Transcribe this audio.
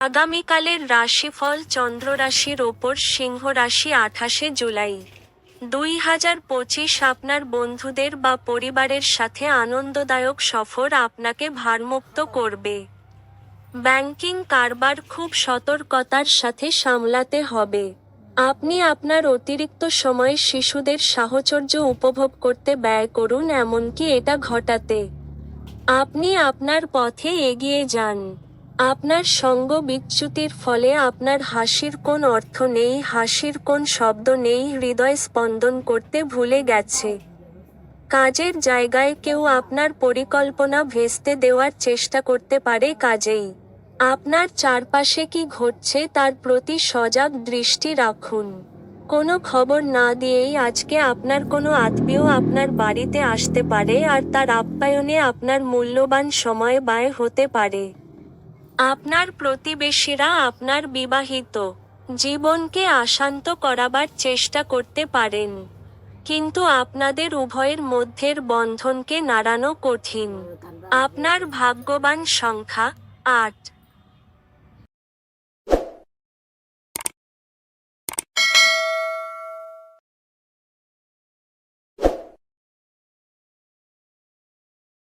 আগামীকালের রাশিফল চন্দ্র রাশির ওপর সিংহ রাশি আঠাশে জুলাই। দুই হাজার পঁচিশ আপনার বন্ধুদের বা পরিবারের সাথে আনন্দদায়ক সফর আপনাকে ভারমুক্ত করবে। ব্যাংকিং কারবার খুব সতর্কতার সাথে সামলাতে হবে। আপনি আপনার অতিরিক্ত সময় শিশুদের সাহচর্য উপভোগ করতে ব্যয় করুন, এমনকি এটা ঘটাতে। আপনি আপনার পথে এগিয়ে যান। আপনার সঙ্গ বিচ্যুতির ফলে আপনার হাসির কোন অর্থ নেই, হাসির কোন শব্দ নেই, হৃদয় স্পন্দন করতে ভুলে গেছে। কাজের জায়গায় কেউ আপনার পরিকল্পনা ভেস্তে দেওয়ার চেষ্টা করতে পারে কাজেই। আপনার চারপাশে কি ঘটছে তার প্রতি সজাগ দৃষ্টি রাখুন। কোনো খবর না দিয়েই আজকে আপনার কোনো আত্মীয় আপনার বাড়িতে আসতে পারে আর তার আপ্যায়নে আপনার মূল্যবান সময় ব্যয় হতে পারে। আপনার প্রতিবেশীরা আপনার বিবাহিত জীবনকে আশান্ত করাবার চেষ্টা করতে পারেন। কিন্তু আপনাদের উভয়ের মধ্যের বন্ধনকে নাড়ানো কঠিন। আপনার ভাগ্যবান সংখ্যা আট।